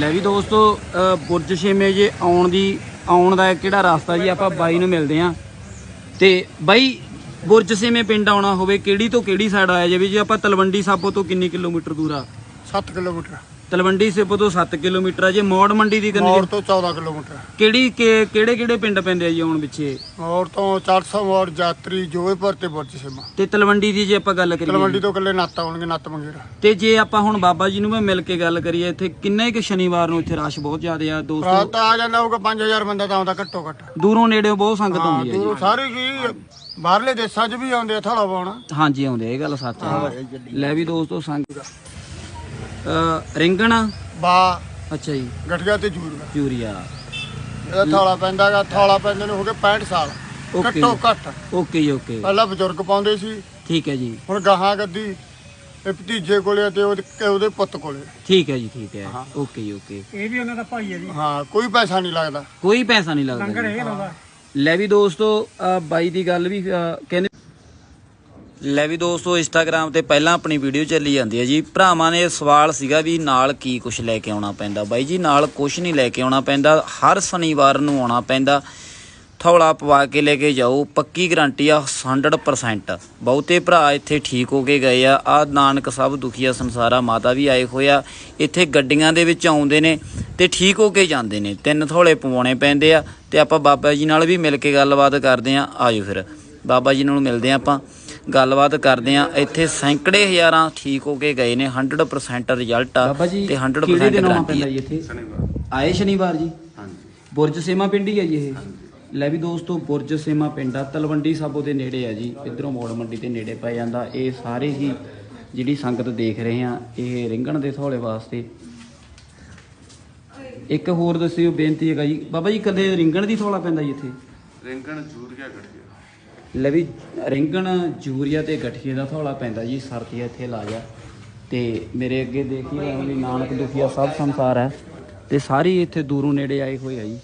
ਲੈ ਵੀ ਦੋਸਤੋ ਬੁਰਜ ਛੇਵੇਂ ਜੇ ਆਉਣ ਦੀ, ਆਉਣ ਦਾ ਕਿਹੜਾ ਰਸਤਾ ਜੀ? ਆਪਾਂ ਬਾਈ ਨੂੰ ਮਿਲਦੇ ਆਂ ਤੇ ਬਾਈ, ਬੁਰਜ ਛੇਵੇਂ ਪਿੰਡ ਆਉਣਾ ਹੋਵੇ, ਕਿਹੜੀ ਤੋਂ ਕਿਹੜੀ ਸਾਈਡ ਆਇਆ ਜੇ ਵੀ ਜੇ ਆਪਾਂ ਤਲਵੰਡੀ ਸਾਬੋ ਤੋਂ ਕਿੰਨੀ ਕਿਲੋਮੀਟਰ ਦੂਰ ਆ? 7 ਕਿਲੋਮੀਟਰ। ਤਲਵੰਡੀ ਸਾਬੋ ਤੋਂ 7 ਕਿਲੋਮੀਟਰ ਆ ਜੇ ਮੌੜ ਮੰਡੀ ਦੀ ਮੌੜ ਕਿੰਨੀ ਤੋਂ 14 ਕਿਲੋਮੀਟਰ। ਕਿਹੜੀ ਕਿਹੜੇ ਕਿਹੜੇ ਪਿੰਡ ਪੈਂਦੇ ਆ ਜੀ ਆਉਣ ਪਿੱਛੇ? ਮੌੜ ਤੋਂ 400 ਮੌੜ ਯਾਤਰੀ ਜੋਧਪੁਰ ਤੇ ਬੁਰਜ ਸਿਮਾ। ਤੇ ਤਲਵੰਡੀ ਦੀ ਜੇ ਆਪਾਂ ਗੱਲ ਕਰੀਏ। ਤਲਵੰਡੀ ਤੋਂ ਕੱਲੇ ਨੱਤ ਆਉਣਗੇ ਨੱਤ ਮੰਗੇਰ। ਤੇ ਜੇ ਆਪਾਂ ਹੁਣ ਬਾਬਾ ਜੀ ਨੂੰ ਮੈਂ ਮਿਲ ਕੇ ਗੱਲ ਕਰੀਏ ਇੱਥੇ ਕਿੰਨੇ ਕੁ ਸ਼ਨੀਵਾਰ ਨੂੰ ਇੱਥੇ ਰਸ਼ ਬਹੁਤ ਜ਼ਿਆਦਾ ਆ ਰਾਤ ਦੋਸਤੋ ਤਾਂ ਆ ਜਾਂਦਾ ਹੋਊਗਾ 5000 ਬੰਦਾ ਤਾਂ ਆਉਂਦਾ ਘੱਟੋ ਘੱਟ। ਦੂਰੋਂ ਨੇੜਿਓਂ ਬਹੁਤ ਸੰਗਤ ਹਾਂ ਆਉਂਦੀ ਹੈ ਜੀ। ਦੂਰੋਂ ਸਾਰੇ ਕੀ ਬਾਹਰਲੇ ਦੇਸ਼ਾਂ 'ਚ ਵੀ ਆਉਂਦੇ ਆ ਥੜਾ ਪਾਉਣਾ ਹਾਂਜੀ ਆਉਂਦੇ ਆ, ਇਹ ਗੱਲ ਸੱਚ ਹੈ ਲੈ ਵੀ ਦੋਸਤੋ ਸੰਗ ਅ ਰਿੰਗਣ? ਬਾ। ਅੱਛਾ ਜੀ। ਗਠੀਆ ਤੇ ਜੂਰਗਾ ਚੂਰੀਆ ਇਹਦਾ ਥਾਲਾ ਪੈਂਦਾਗਾ ਥਾਲਾ ਪੈਂਦੇ ਨੂੰ ਹੋ ਗਏ 65 ਸਾਲ। ਓਕੇ ਘੱਟੋ ਘੱਟ। ਓਕੇ ਜੀ ਓਕੇ। ਪਹਿਲਾਂ ਬਜ਼ੁਰਗ ਪਾਉਂਦੇ ਸੀ। ਠੀਕ ਹੈ ਜੀ। ਹੁਣ ਗਾਹਾਂ ਗੱਦੀ ਇਹ ਭਤੀਜੇ ਕੋਲੇ ਤੇ ਉਹਦੇ ਉਹਦੇ ਪੁੱਤ ਕੋਲੇ। ਠੀਕ ਹੈ ਜੀ ਠੀਕ ਹੈ। ਓਕੇ ਜੀ ਓਕੇ। ਇਹ ਵੀ ਉਹਨਾਂ ਦਾ ਭਾਈ ਹੈ ਜੀ। ਹਾਂ ਕੋਈ ਪੈਸਾ ਨਹੀਂ ਲੱਗਦਾ। ਕੋਈ ਪੈਸਾ ਨਹੀਂ ਲੱਗਦਾ ਜੀ। ਲੈ ਵੀ ਦੋਸਤੋ ਅ, ਬਾਈ ਦੀ ਗੱਲ ਵੀ ਅ, ਕਹਿੰਦੇ ਲੈ ਵੀ ਦੋਸਤੋ ਇੰਸਟਾਗ੍ਰam ਤੇ ਪਹਿਲਾਂ ਆਪਣੀ ਵੀਡੀਓ ਚੱਲੀ ਜਾਂਦੀ ਹੈ ਜੀ। ਭਰਾਵਾਂ ਨੇ ਸਵਾਲ ਸੀਗਾ ਵੀ ਨਾਲ ਕੀ ਕੁਝ ਲੈ ਕੇ ਆਉਣਾ ਪੈਂਦਾ। ਬਾਈ ਜੀ, ਨਾਲ ਕੁਝ ਨਹੀਂ ਲੈ ਕੇ ਆਉਣਾ ਪੈਂਦਾ। ਹਰ ਸ਼ਨੀਵਾਰ ਨੂੰ ਆਉਣਾ ਪੈਂਦਾ। ਥੌਲਾ ਪਵਾ ਕੇ ਲੈ ਕੇ ਜਾਓ। ਪੱਕੀ ਗਰੰਟੀ ਆ 100% ਬਹੁਤੇ ਭਰਾ ਇੱਥੇ ਠੀਕ ਹੋ ਕੇ ਗਏ ਆ। ਆ ਨਾਨਕ ਸਭ ਦੁਖੀਆ ਸੰਸਾਰਾ ਮਾਤਾ ਵੀ ਆਏ ਹੋਏ ਆ। ਇੱਥੇ ਗੱਡੀਆਂ ਦੇ ਵਿੱਚ ਆਉਂਦੇ ਨੇ ਤੇ ਠੀਕ ਹੋ ਕੇ ਜਾਂਦੇ ਨੇ। ਤਿੰਨ ਥੌਲੇ ਪਵਾਉਣੇ ਪੈਂਦੇ ਆ ਤੇ ਆਪਾਂ ਬਾਬਾ ਜੀ ਨਾਲ ਵੀ ਮਿਲ ਕੇ ਗੱਲਬਾਤ ਕਰਦੇ ਆ। ਆਜੋ ਫਿਰ। ਬਾਬਾ ਜੀ ਨਾਲ ਮਿਲਦੇ ਆ ਆਪਾਂ। ਗੱਲਬਾਤ ਕਰਦੇ ਆ ਇੱਥੇ ਸੈਂਕੜੇ ਹਜ਼ਾਰਾਂ ਠੀਕ ਹੋ ਕੇ ਗਏ ਨੇ 100% ਰਿਜ਼ਲਟ ਆ ਬਾਬਾ ਜੀ ਤੇ 100% ਕਿਹੜੇ ਦਿਨ ਆਉਣਾ ਗਾਰੰਟੀ ਪੈਂਦਾ ਆ ਜੀ ਇੱਥੇ? ਆਏ ਸ਼ਨੀਵਾਰ ਜੀ? ਹਾਂਜੀ। ਬੁਰਜ ਸੇਮਾ ਪਿੰਡ ਹੀ ਹੈ ਜੀ ਇਹ? ਲੈ ਵੀ ਦੋਸਤੋ ਬੁਰਜ ਸੇਮਾ ਪਿੰਡ ਆ। ਤਲਵੰਡੀ ਸਾਬੋ ਦੇ ਨੇੜੇ ਆ ਜੀ। ਇਧਰੋਂ ਮੋੜ ਮੰਡੀ ਤੇ ਨੇੜੇ ਪੈ ਜਾਂਦਾ। ਇਹ ਸਾਰੇ ਹੀ ਜਿਹੜੀ ਸੰਗਤ ਦੇਖ ਰਹੇ ਆ ਇਹ ਰਿੰਗਣ ਦੇ ਥੋਲੇ ਵਾਸਤੇ। ਇੱਕ ਹੋਰ ਦੱਸਿਓ ਬੇਨਤੀ ਹੈਗਾ ਜੀ। ਬਾਬਾ ਜੀ ਕਦੇ ਰਿੰਗਣ ਦੀ ਥੋਲਾ ਪੈਂਦਾ ਜੀ ਇੱਥੇ? ਰਿੰਗਣ ਜੂਰੀਆ ਗੜੀਆ ਲੈ ਵੀ ਰਿੰਗਣ ਜੂਰੀਆ ਤੇ ਗਠੀਏ ਦਾ ਥੌਲਾ ਪੈਂਦਾ ਜੀ ਸਰਦੀ ਇੱਥੇ ਲਾਜਾ ਤੇ ਮੇਰੇ ਅੱਗੇ ਦੇਖੀਏ ਨਾਨਕ ਦੁਖੀਆ ਸਭ ਸੰਸਾਰ ਹੈ। ਤੇ ਸਾਰੇ ਇੱਥੇ ਦੂਰੋਂ ਨੇੜੇ ਆਏ ਹੋਏ ਆ ਜੀ।